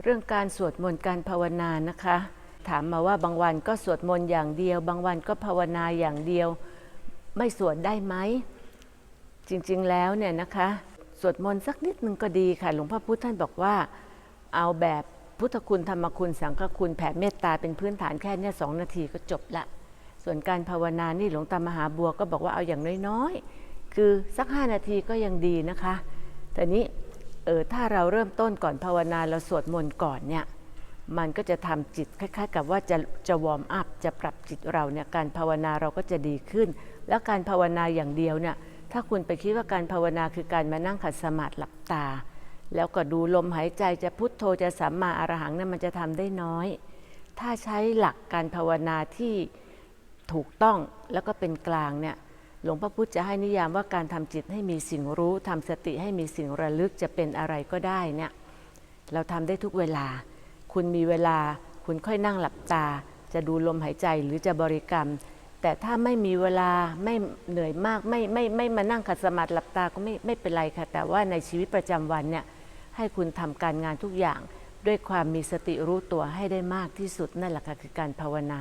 เรื่องการสวดมนต์การภาวนานะคะ ถามมาว่าบางวันก็สวดมนต์อย่างเดียว บางวันก็ภาวนาอย่างเดียว ไม่สวดได้ไหม จริงๆแล้วเนี่ยนะคะ สวดมนต์สักนิดนึงก็ดีค่ะ หลวงพ่อพุธท่านบอกว่าเอาแบบพุทธคุณธรรมคุณสังฆคุณแผ่เมตตาเป็นพื้นฐานแค่เนี้ยสองนาทีก็จบละ ส่วนการภาวนานี่หลวงตามหาบัวก็บอกว่าเอาอย่างน้อยๆ คือสักห้านาทีก็ยังดีนะคะแต่นี้ เออถ้าเราเริ่มต้นก่อนภาวนาเราสวดมนต์ก่อนเนี่ยมันก็จะทำจิตคล้ายๆ กับว่าจะจะวอร์มอัพจะปรับจิตเราเนี่ยการภาวนาเราก็จะดีขึ้น แล้วการภาวนาอย่างเดียวเนี่ยถ้าคุณไปคิดว่าการภาวนาคือการมานั่งขัดสมาธิหลับตา แล้วก็ดูลมหายใจจะพุทโธจะสัมมาอรหังเนี่ยมันจะทำได้น้อย ถ้าใช้หลักการภาวนาที่ถูกต้องแล้วก็เป็นกลางเนี่ย หลวงพ่อพุธจะให้นิยามว่าการทำจิตให้มีสิ่งรู้ทำสติให้มีสิ่งระลึกจะเป็นอะไรก็ได้เนี่ยเราทำได้ทุกเวลา คุณมีเวลาคุณค่อยนั่งหลับตา จะดูลมหายใจหรือจะบริกรรม แต่ถ้าไม่มีเวลาไม่เหนื่อยมากไม่ไม่ไม่มานั่งขัดสมาธิหลับตาก็ไม่ไม่เป็นไรค่ะ แต่ว่าในชีวิตประจำวันเนี่ยให้คุณทำการงานทุกอย่าง ด้วยความมีสติรู้ตัวให้ได้มากที่สุดนั่นแหละค่ะคือการภาวนา